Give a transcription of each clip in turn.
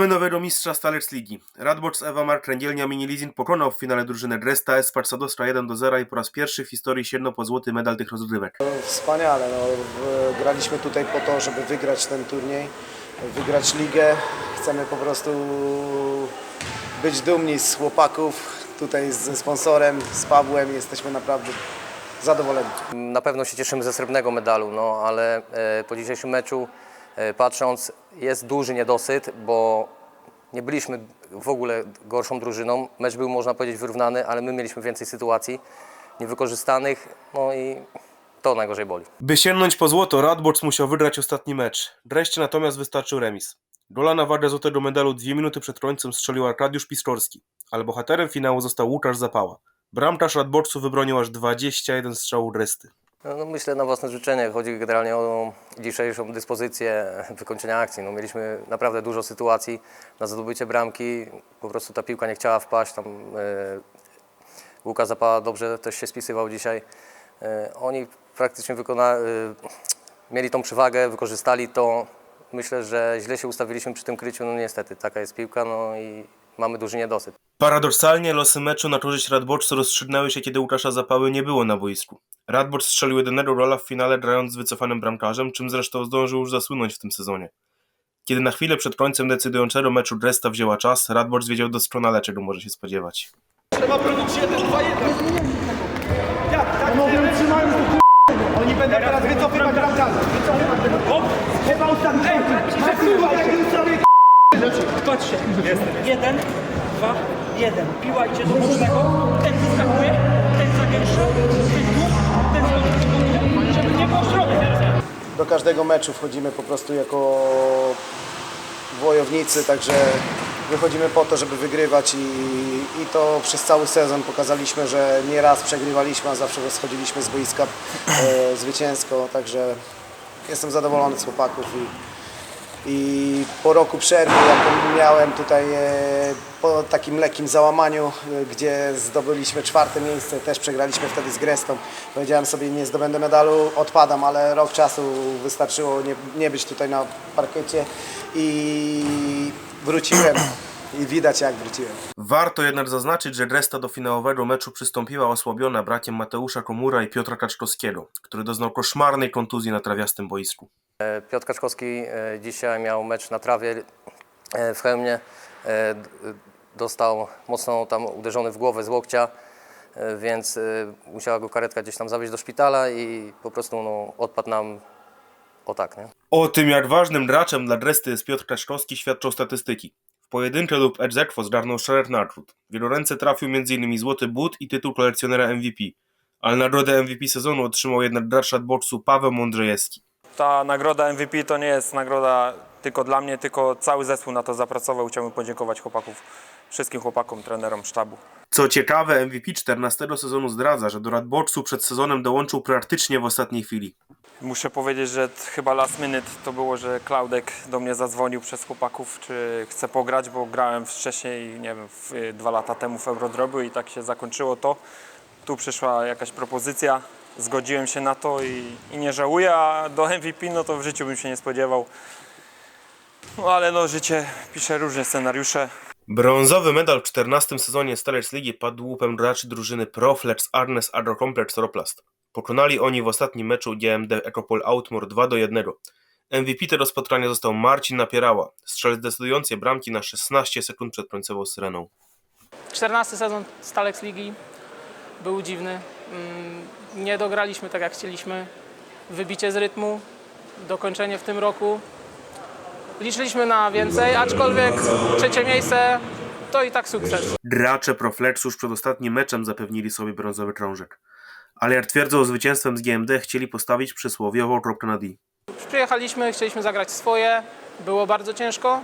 Mamy nowego mistrza Stalec Ligi. Radboc Ewa Mark Kręgielnia Mini Leasing pokonał w finale drużynę Dresta S Sadostra 1 do 0 i po raz pierwszy w historii sięgnął po złoty medal tych rozgrywek. Wspaniale. No, graliśmy tutaj po to, żeby wygrać ten turniej, wygrać ligę. Chcemy po prostu być dumni z chłopaków, tutaj ze sponsorem, z Pawłem. Jesteśmy naprawdę zadowoleni. Na pewno się cieszymy ze srebrnego medalu, no ale e, po dzisiejszym meczu patrząc jest duży niedosyt, bo nie byliśmy w ogóle gorszą drużyną. Mecz był można powiedzieć wyrównany, ale my mieliśmy więcej sytuacji niewykorzystanych, no i to najgorzej boli. By sięgnąć po złoto, Radboc musiał wygrać ostatni mecz. Dreście natomiast wystarczył remis. Gola na wagę złotego medalu dwie minuty przed końcem strzelił Arkadiusz Piskorski, ale bohaterem finału został Łukasz Zapała. Bramkarz Radboczu wybronił aż 21 strzałów Dresty. No, no myślę na własne życzenie. Chodzi generalnie o dzisiejszą dyspozycję wykończenia akcji. No, mieliśmy naprawdę dużo sytuacji na zdobycie bramki. Po prostu ta piłka nie chciała wpaść. Tam, e, Łukasz Zapała dobrze też się spisywał dzisiaj. E, oni praktycznie wykona, e, mieli tą przewagę, wykorzystali to. Myślę, że źle się ustawiliśmy przy tym kryciu. No niestety, taka jest piłka no i mamy duży niedosyt. Paradoksalnie losy meczu na korzyść Radboczu rozstrzygnęły się, kiedy Łukasza Zapały nie było na boisku. Radbocz strzelił jedynego rola w finale grając z wycofanym bramkarzem, czym zresztą zdążył już zasłynąć w tym sezonie. Kiedy na chwilę przed końcem decydującego meczu Dresta wzięła czas, Radbocz wiedział doskonale, czego może się spodziewać. Trzeba bronić 1, 2, 1. Jak? Tak, Oni będą teraz wycofywać bramkarza. Wycofywać. O! Trzeba ustawić. Ej, przesuwaj jak ustawię Patrzcie, jeden, dwa, jeden. Piła idzie do bocznego, ten wyskakuje, ten zawiesza, ten tu, ten znowu żeby nie było środek. Do każdego meczu wchodzimy po prostu jako wojownicy, także wychodzimy po to, żeby wygrywać i, i to przez cały sezon pokazaliśmy, że nie raz przegrywaliśmy, a zawsze schodziliśmy z boiska e, zwycięsko, także jestem zadowolony z chłopaków i, i po roku przerwy, jaką miałem tutaj e, po takim lekkim załamaniu, e, gdzie zdobyliśmy czwarte miejsce, też przegraliśmy wtedy z Grestą. Powiedziałem sobie, nie zdobędę medalu, odpadam, ale rok czasu wystarczyło nie, nie być tutaj na parkiecie i wróciłem. I widać jak wróciłem. Warto jednak zaznaczyć, że Dresta do finałowego meczu przystąpiła osłabiona brakiem Mateusza Komura i Piotra Kaczkowskiego, który doznał koszmarnej kontuzji na trawiastym boisku. E, Piotr Kaczkowski e, dzisiaj miał mecz na trawie e, w Chełmie. Dostał mocno tam uderzony w głowę z łokcia, więc musiała go karetka gdzieś tam zawieźć do szpitala i po prostu no, odpadł nam o tak, nie? O tym, jak ważnym graczem dla Dresty jest Piotr Kaczkowski, świadczą statystyki. Pojedyncze lub ex aequo zgarnął szereg nagród. W jego ręce trafił m.in. Złoty But i tytuł kolekcjonera MVP. Ale nagrodę MVP sezonu otrzymał jednak gracz Radboczu Paweł Mądrzejewski. Ta nagroda MVP to nie jest nagroda tylko dla mnie, tylko cały zespół na to zapracował. Chciałbym podziękować chłopaków, wszystkim chłopakom, trenerom sztabu. Co ciekawe, MVP 14 sezonu zdradza, że do Radboczu przed sezonem dołączył praktycznie w ostatniej chwili. Muszę powiedzieć, że chyba last minute to było, że Klaudek do mnie zadzwonił przez chłopaków, czy chce pograć, bo grałem wcześniej, nie wiem, w, y, dwa lata temu w Eurodroby i tak się zakończyło to. Tu przyszła jakaś propozycja, zgodziłem się na to i, i nie żałuję, a do MVP no to w życiu bym się nie spodziewał. No ale no życie pisze różne scenariusze. Brązowy medal w 14 sezonie Stalec Ligi padł łupem graczy drużyny Proflex Arnes Agrocomplex Roplast. Pokonali oni w ostatnim meczu GMD Ecopol Outmore 2 do 1. MVP tego spotkania został Marcin Napierała, strzelec decydującej bramki na 16 sekund przed końcową syreną. 14 sezon Stalex Ligi był dziwny. Mm, Nie dograliśmy tak jak chcieliśmy. Wybicie z rytmu, dokończenie w tym roku. Liczyliśmy na więcej, aczkolwiek trzecie miejsce to i tak sukces. Gracze Proflexu już przed ostatnim meczem zapewnili sobie brązowy krążek. Ale jak twierdzą zwycięstwem z GMD chcieli postawić przysłowiową kropkę na D. Przyjechaliśmy, chcieliśmy zagrać swoje. Było bardzo ciężko,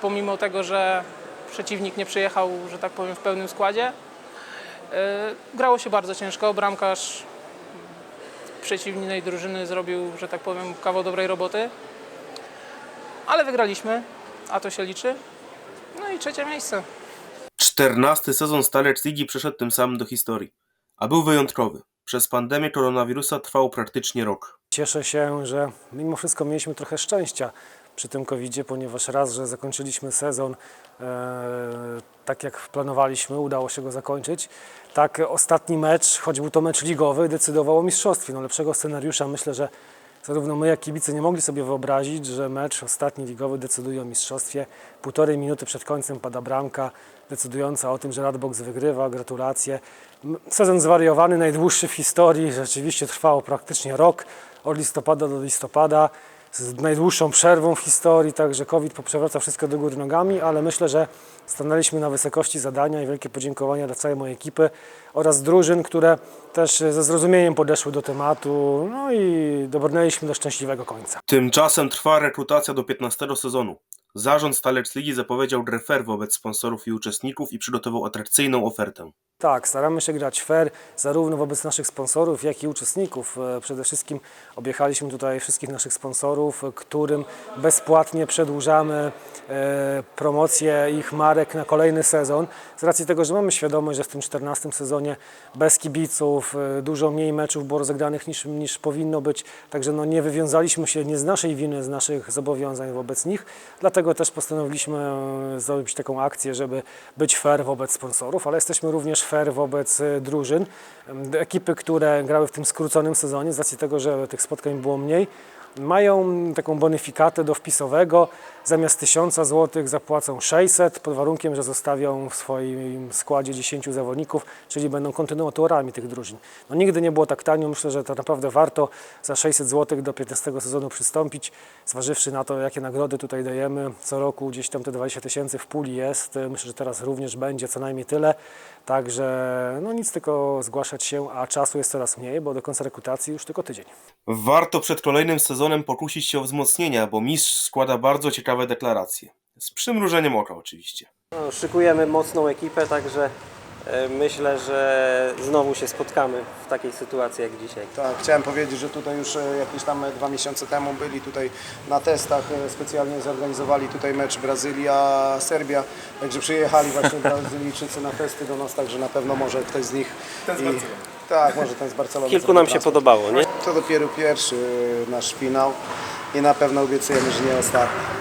pomimo tego, że przeciwnik nie przyjechał, że tak powiem, w pełnym składzie. Yy, Grało się bardzo ciężko. Bramkarz przeciwnej drużyny zrobił, że tak powiem, kawał dobrej roboty. Ale wygraliśmy, a to się liczy. No i trzecie miejsce. 14 sezon Stalec Ligi przeszedł tym samym do historii. A był wyjątkowy. Przez pandemię koronawirusa trwał praktycznie rok. Cieszę się, że mimo wszystko mieliśmy trochę szczęścia, przy tym COVID-zie, ponieważ raz, że zakończyliśmy sezon e, tak jak planowaliśmy, udało się go zakończyć. Tak, ostatni mecz, choć był to mecz ligowy, decydował o mistrzostwie. No, lepszego scenariusza myślę, że zarówno my, jak kibice nie mogli sobie wyobrazić, że mecz ostatni ligowy decyduje o mistrzostwie. Półtorej minuty przed końcem pada bramka decydująca o tym, że Radbox wygrywa. Gratulacje. Sezon zwariowany, najdłuższy w historii. Rzeczywiście trwało praktycznie rok, od listopada do listopada, z najdłuższą przerwą w historii, także COVID poprzewraca wszystko do góry nogami, ale myślę, że stanęliśmy na wysokości zadania i wielkie podziękowania dla całej mojej ekipy oraz drużyn, które też ze zrozumieniem podeszły do tematu, no i dobrnęliśmy do szczęśliwego końca. Tymczasem trwa rekrutacja do 15 sezonu. Zarząd Stalec Ligi zapowiedział grę fair wobec sponsorów i uczestników i przygotował atrakcyjną ofertę. Tak, staramy się grać fair, zarówno wobec naszych sponsorów, jak i uczestników. E, Przede wszystkim objechaliśmy tutaj wszystkich naszych sponsorów, którym bezpłatnie przedłużamy e, promocję ich marek na kolejny sezon. Z racji tego, że mamy świadomość, że w tym 14 sezonie bez kibiców e, dużo mniej meczów było rozegranych niż, niż powinno być, także no nie wywiązaliśmy się nie z naszej winy, z naszych zobowiązań wobec nich. Dlatego też postanowiliśmy e, zrobić taką akcję, żeby być fair wobec sponsorów, ale jesteśmy również fair wobec e, drużyn. Ekipy, które grały w tym skróconym sezonie, z racji tego, że tych spotkań było mniej, mają taką bonifikatę do wpisowego. Zamiast 1000 zł zapłacą 600 pod warunkiem, że zostawią w swoim składzie 10 zawodników, czyli będą kontynuatorami tych drużyn. No, nigdy nie było tak tanio. Myślę, że to naprawdę warto za 600 zł do 15 sezonu przystąpić, zważywszy na to, jakie nagrody tutaj dajemy. Co roku gdzieś tam te 20 tysięcy w puli jest. Myślę, że teraz również będzie co najmniej tyle. Także no nic, tylko zgłaszać się, a czasu jest coraz mniej, bo do końca rekrutacji już tylko tydzień. Warto przed kolejnym sezonem pokusić się o wzmocnienia, bo mistrz składa bardzo ciekawe deklaracje. Z przymrużeniem oka oczywiście. No, szykujemy mocną ekipę, także e, myślę, że znowu się spotkamy w takiej sytuacji jak dzisiaj. Tak, chciałem powiedzieć, że tutaj już e, jakieś tam e, dwa miesiące temu byli tutaj na testach, specjalnie zorganizowali tutaj mecz Brazylia-Serbia, także przyjechali właśnie Brazylijczycy na testy do nas, także na pewno może ktoś z nich... Ten z Barcelony. Tak, może ten z Barcelony. Kilku nam się podobało, nie? To dopiero pierwszy e, nasz finał i na pewno obiecujemy, że nie ostatni.